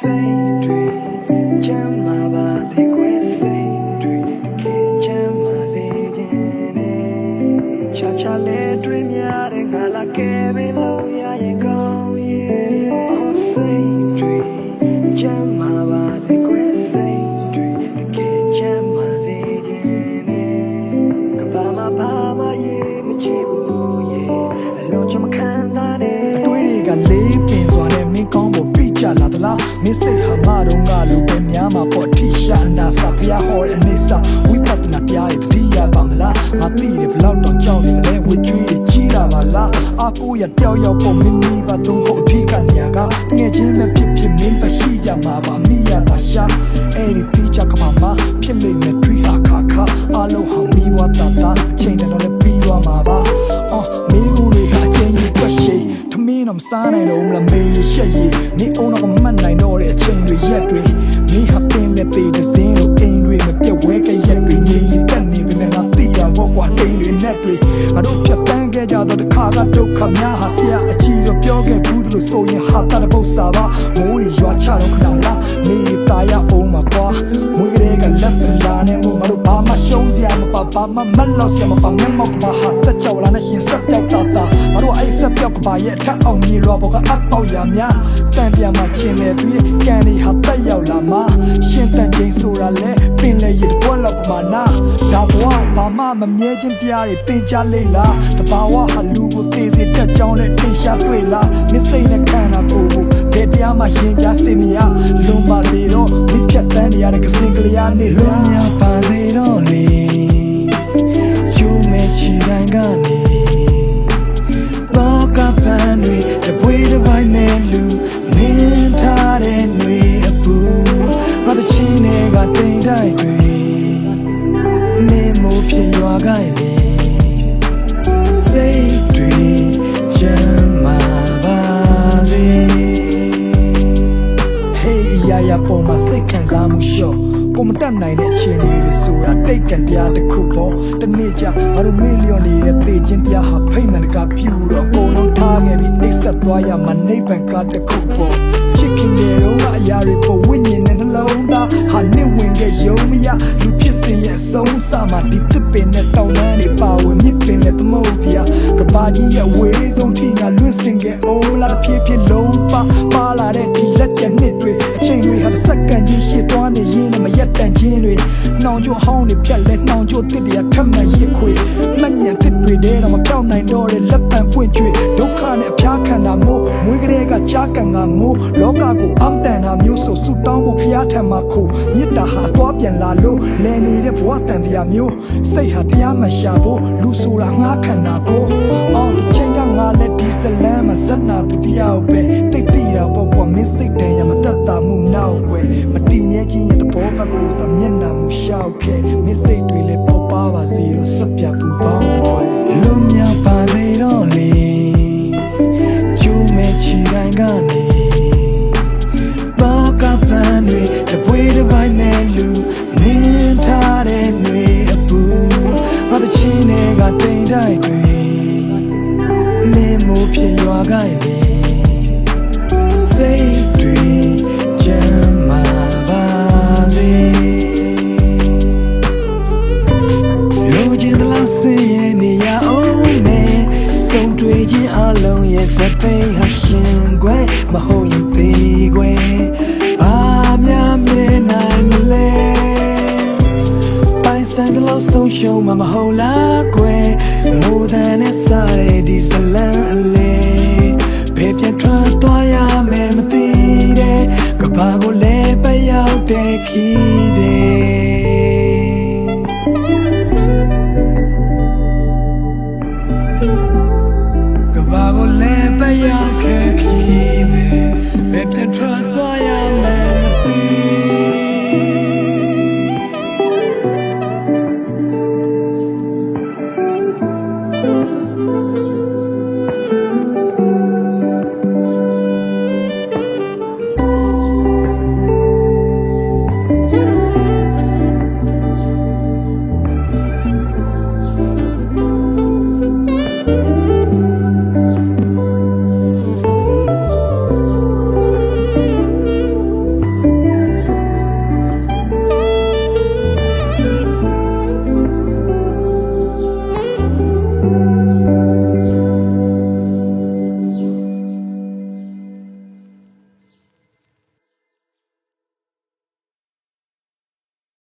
စိ ဖို့ပြကြလာသလားမင်းစိတ်ဟာငါတော့ငါလူပဲများမှာပေါ့ထိရှာနာစာဖျားဟောတဲ့အနေစာဝိပဿနာတရားတွေတတိယပါမလားငါသိတယ်ဘလောက်တော့ကြောက်နေမလဲဝကြွေးတွေကြီးလာပါလားအာကိုရတယောက်ယောက်ပေါ့မင်းမိပါတော့ကိုအထီးကနေရာကတငယ်ချင်းမဖြစ်ဖြစ်မင်းမရှိကြမှာပါမိရတာရှာ တော့မမှတ်နိုင်တော့တဲ့အချိန်တွေရက်တွေမိဟာပင်လက်သေးတဲ့စင်းလို့အိမ်တွေမပြတ်ဝဲကရက်တွေငြိမ်နေတက်နေပြီမဲ့ငါသိတာဘောကွာတိမ်တွေနဲ့တွေငါတို့ဖြတ်တန်းခဲ့ကြတော့တစ်ခါကဒုက္ခများဟာဆရာအကြီးတော့ပြောခဲ့ဘူးလို့ဆိုရင်ဟာတာတဲ့ပု္ပ္ပာပါမိုးရွာချတော့ခဏလားနေတာရအောင်မှာကွာမွေးကလေးကလက်ပလာနဲ့မို့ငါတို့ဘာမှရှုံးစရာမပါဘာမှမလောက်စရာမပါမျက်မှောက်ကဘာဟာဆက်ကြောက်လာနဲ့ရှင်ဆက်ပြောက်တာတာ ငါတို့အဲ့ဆက်ပြောက်ကဘာရဲ့ထက်အောင်မြေလွာပေါ်ကအပေါက်ရများတန်ပြာမှာကျင်နေသူရဲ့ကန်ဒီဟာတက်ရောက်လာမှာရှင်တန်ချင်းဆိုတာလဲပင်လေရတဲ့ဘွက်လောက်မှာနာဒါဘဝဘာမှမမြဲခြင်းတရားတွေသင်ချလိမ့်လားတဘာဝဟာလူကိုသေစေတတ်ကြောင်းနဲ့ထင်ရှားတွေ့လားမစ်စိတ်နဲ့ခံတာကိုကိုဘယ်တရားမှရင်ကြားစိတ်မရလွန်ပါစေတော့မိဖြတ်တန်းနေရတဲ့ကစင်ကလေးအားနဲ့လွန်များပါ မတက်နိုင်တဲ့အခြေအနေတွေဆိုတာတိတ်ကန်တရားတစ်ခုပေါ့တနေ့ကျငါတို့မေ့လျော့နေတဲ့သေခြင်းတရားဟာဖိတ်မှန်တကပြူတော့ကိုယ်လုံးထားခဲ့ပြီးအိတ်ဆက်သွားရမှာနိဗ္ဗာန်ကတစ်ခုပေါ့ချစ်ခင်တဲ့တော့အရာတွေပေါ်ဝိညာဉ်နဲ့နှလုံးသားဟာနေဝင်ခဲ့ယုံမရလူဖြစ်စဉ်ရဲ့အဆုံးအစမှာဒီတစ်ပင်နဲ့တောင်းတန်းနေပါ ကဘာကြီးရဲ့ဝေးဆုံးထိညာလွင့်စင်ခဲ့အောင်လာတစ်ဖြည်းဖြည်းလုံးပါပါလာတဲ့ဒီလက်ကျန်နှစ်တွေအချိန်တွေဟာတစ်စက္ကန့်ကြီးရှည်သွားနေရင်းနဲ့မရက်တန်ခြင်းတွေနှောင်ကြဟောင်းတွေဖြတ်လဲနှောင်ကြတစ်တရားထပ်မှန်ရစ်ခွေမှတ်ညံတစ်တွေတဲတော့မပြောင်းနိုင်တော့တဲ့လက်ပံပွင့်ကျွေဒုက္ခနဲ့အဖျားခံတာမို့မွေးကလေးကကြားကန်ကငိုးလောကကိုအမ်တန်တာမျိုးဆိုဆူတောင်းဖို့ဖျားထံမှာခိုမြစ်တာဟာသွားပြန်လာလို့လဲနေတဲ့ဘဝတန်တရားမျိုးစိတ်ဟာတရားမရှာဖို့လူဆိုတာငှားခံတာကို နာသူတရားပဲ ဖြစ်ရွာကိုင်းလေစိတ်တွေချမ်းမာပါစေလိုချင်သလားဆင်းရဲနေရအောင်မယ်ဆုံးတွေ့ခြင်းအလုံးရဲ့စသိမ်းဟာရှင်ခွဲမဟုတ်ရင်သေးခွဲဘာများမြင်နိုင်မလဲပိုင်ဆိုင်ကလေးဆုံးရှုံးမှာမဟုတ်လားကွယ်မိုးတန်နဲ့စားတဲ့ဒီဇလန်အလေဘယ် ပြန်ထွက်သွားရမယ်မသိတဲ့ကဘာကိုလဲပရောက်တဲ့ခီးတဲ့ကဘာကိုလဲပရောက်ခဲ့ခီးတယ်ဘယ်ပြန်ထွက်သွား